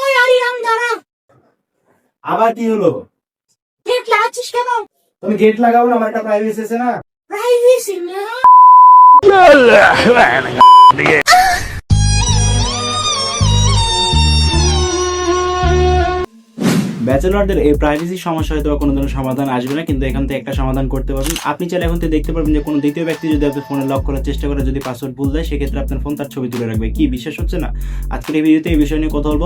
ওই আরিরাম দাঁড়া আবার কি হলো গেট লাগাচ্ছিস কেন তুমি গেট লাগাও না আমার একটা প্রাইভেসি আছে না প্রাইভেসি না ব্যাচেলরদের এই প্রাইভেসি সমস্যা হয়তো কোনো ধরনের সমাধান আসবে না, কিন্তু এখান থেকে একটা সমাধান করতে পারবেন। আপনি চাইলে এখন থেকে দেখতে পারবেন যে কোনো দ্বিতীয় ব্যক্তি যদি আপনার ফোনে লক করার চেষ্টা করে, যদি পাসওয়ার্ড ভুল দেয়, সেক্ষেত্রে আপনার ফোন তার ছবি তুলে রাখবে। কি বিশ্বাস হচ্ছে না? আজকের এই ভিডিওতে এই বিষয় নিয়ে কথা বলব।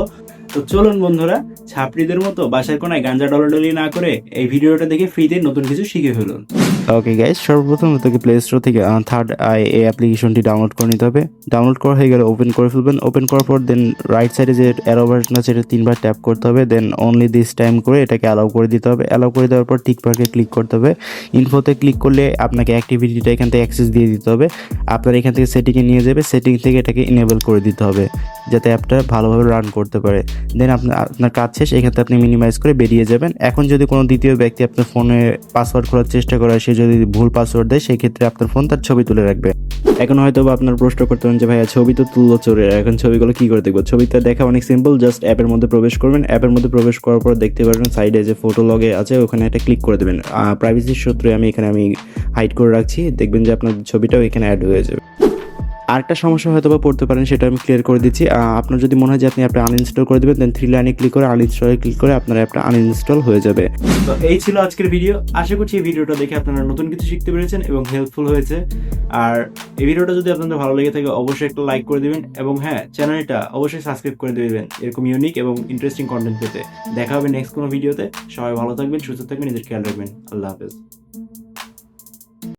তো চলুন বন্ধুরা, ছাপড়িদের মতো বাসার কোনায় গাঞ্জা ডলাডলি না করে এই ভিডিওটা দেখে ফ্রিতে নতুন কিছু শিখে ফেলুন। ওকে গাইজ সর্বপ্রথম তোকে প্লে স্টোর থেকে থার্ড আই এই অ্যাপ্লিকেশনটি ডাউনলোড করে নিতে হবে। ডাউনলোড করা হয়ে গেলে ওপেন করে ফেলবেন। ওপেন করার পর দেন রাইট সাইডে যে অ্যারো বাটন আছে, এটা তিনবার ট্যাপ করতে হবে। দেন অনলি দিস টাইম করে এটাকে অ্যালাউ করে দিতে হবে। অ্যালাউ করে দেওয়ার পর টিক পার্কে ক্লিক করতে হবে। ইনফোতে ক্লিক করলে আপনাকে অ্যাক্টিভিটিটা এখান থেকে অ্যাক্সেস দিয়ে দিতে হবে। আপনার এখান থেকে সেটিংয়ে নিয়ে যাবে। সেটিং থেকে এটাকে ইনেবল করে দিতে হবে, যাতে অ্যাপটা ভালোভাবে রান করতে পারে। দেন আপনার আপনার কাজ শেষ। এখান থেকে আপনি মিনিমাইজ করে বেরিয়ে যাবেন। এখন যদি কোনো দ্বিতীয় ব্যক্তি আপনার ফোনে পাসওয়ার্ড করার চেষ্টা করে, সে যদি ভুল পাসওয়ার্ড দেয় সেই ক্ষেত্রে আপনার ফোন তার ছবি তুলে রাখবে। এখন হয়তো বা আপনার প্রশ্ন করতে পারেন যে, ভাইয়া, ছবি তো তুললো চোরে, এখন ছবিগুলো কি করে দেখব? ছবিতে দেখা অনেক সিম্পল জাস্ট অ্যাপের মধ্যে প্রবেশ করবেন। অ্যাপের মধ্যে প্রবেশ করার পর দেখতে পারবেন সাইডে যে ফটো লগে আছে, ওখানে একটা ক্লিক করে দেবেন। প্রাইভেসির সূত্রে আমি এখানে আমি হাইড করে রাখছি। দেখবেন যে আপনার ছবিটাও এখানে অ্যাড হয়ে যাবে। আরেকটা সমস্যা হয়তো বা পড়তে পারেন, সেটা আমি ক্লিয়ার করে দিচ্ছি। আপনার যদি মনে হয় যে আপনি অ্যাপটা আনইনস্টল করে দেবেন দেন থ্রি লাইনে ক্লিক করে আনইনস্টলে ক্লিক করে আপনার অ্যাপটা আনইনস্টল হয়ে যাবে। তো এই ছিল আজকের ভিডিও আশা করছি এই ভিডিওটা দেখে আপনারা নতুন কিছু শিখতে পেরেছেন এবং হেল্পফুল হয়েছে। আর এই ভিডিওটা যদি আপনাদের ভালো লেগে থাকে, অবশ্যই একটা লাইক করে দিবেন এবং হ্যাঁ চ্যানেলটা অবশ্যই সাবস্ক্রাইব করে দেবেন। এরকম ইউনিক এবং ইন্টারেস্টিং কন্টেন্ট পেতে। দেখা হবে নেক্সট কোনো ভিডিওতে সবাই ভালো থাকবেন, সুস্থ থাকবেন, নিজের খেয়াল রাখবেন। আল্লাহ হাফেজ।